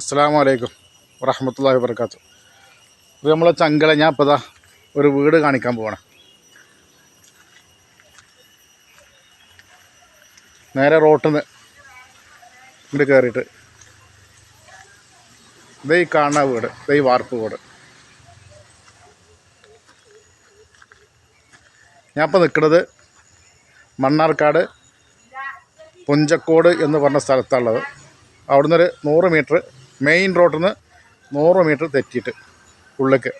അസ്സാം വലൈക്കും വറഹമത്തല്ലാ വർക്കാത്തു ഇത് നമ്മളെ ചങ്കല ഞാൻ ഇപ്പോൾ ഒരു വീട് കാണിക്കാൻ പോവാണ്. നേരെ റോട്ടിൽ നിന്ന് ഇങ്ങോട്ട് കയറിയിട്ട് ഇതേ കാണുന്ന വീട് ഇതേ വാർപ്പ് വീട്. ഞാൻ ഇപ്പോൾ നിൽക്കുന്നത് മണ്ണാർക്കാട് പുഞ്ചക്കോട് എന്ന് പറഞ്ഞ സ്ഥലത്താണുള്ളത് അവിടുന്ന് ഒരു നൂറ് മീറ്റർ മെയിൻ റോഡിൽ നിന്ന് നൂറ് മീറ്റർ തെറ്റിയിട്ട് ഉള്ളിലേക്ക്.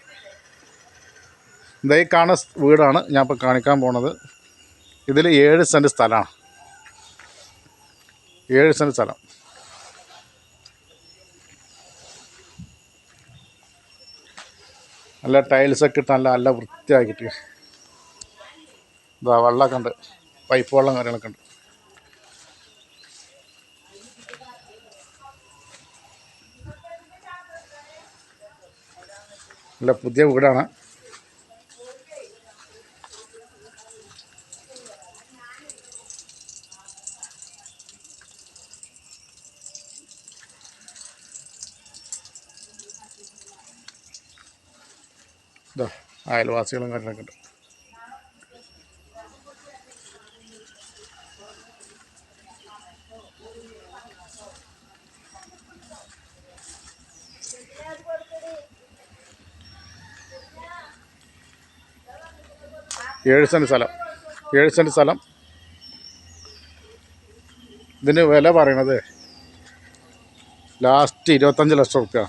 ഇതേ കാണുന്ന സ് വീടാണ് ഞാൻ ഇപ്പോൾ കാണിക്കാൻ പോണത്. ഇതിൽ ഏഴ് സെന്റ് സ്ഥലമാണ്. ഏഴ് സെന്റ് സ്ഥലം. നല്ല ടൈൽസൊക്കെ ഇട്ട് നല്ല നല്ല വൃത്തിയാക്കിയിട്ട്. ഇതാ വെള്ളമൊക്കെ ഉണ്ട്. പൈപ്പ് വെള്ളം കാര്യങ്ങളൊക്കെ ഉണ്ട്. നല്ല പുതിയ വീടാണ്. അയൽവാസികളും കാര്യങ്ങളൊക്കെ ഏഴ് സെന്റ് സ്ഥലം. ഏഴ് സെന്റ് സ്ഥലം. ഇതിന് വില പറയണത് ലാസ്റ്റ് ഇരുപത്തഞ്ച് ലക്ഷം റുപ്യ.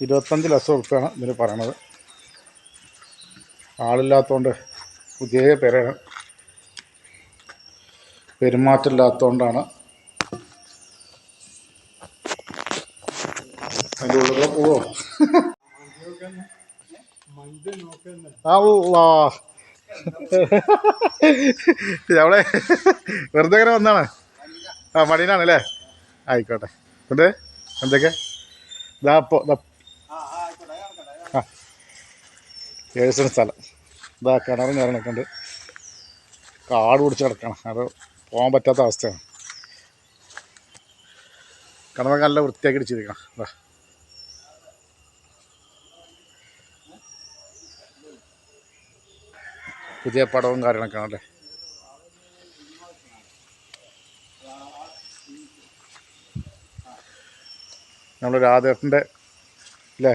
ഇരുപത്തഞ്ച് ലക്ഷം റുപ്യാണ് ഇതിന് പറയണത്. ആളില്ലാത്തതുകൊണ്ട് പുതിയ പേരാണ്. പെരുമാറ്റമില്ലാത്തതുകൊണ്ടാണ് അതിന്റെ ഉള്ളിൽ പോവോ അല്ലാ അവളെ വെറുതെ ഇങ്ങനെ വന്നാണ്. ആ മടീനാണ് അല്ലേ ആയിക്കോട്ടെ. ഉണ്ട് എന്തൊക്കെ? ഇതാ അപ്പോ ആ ഏഴ് സെന്റ് സ്ഥലം. ഇതാ കിണറും കാര്യങ്ങളൊക്കെ ഉണ്ട്. കാട് പിടിച്ച് കിടക്കണം. അത് പോകാൻ പറ്റാത്ത അവസ്ഥയാണ്. കിണറൊക്കെ നല്ല വൃത്തിയാക്കി ഇടിച്ചിരിക്കണം. ഇതാ. പുതിയ പടവും കാര്യങ്ങളൊക്കെ ആണല്ലേ? നമ്മൾ രാധേട്ടന്റെ അല്ലേ?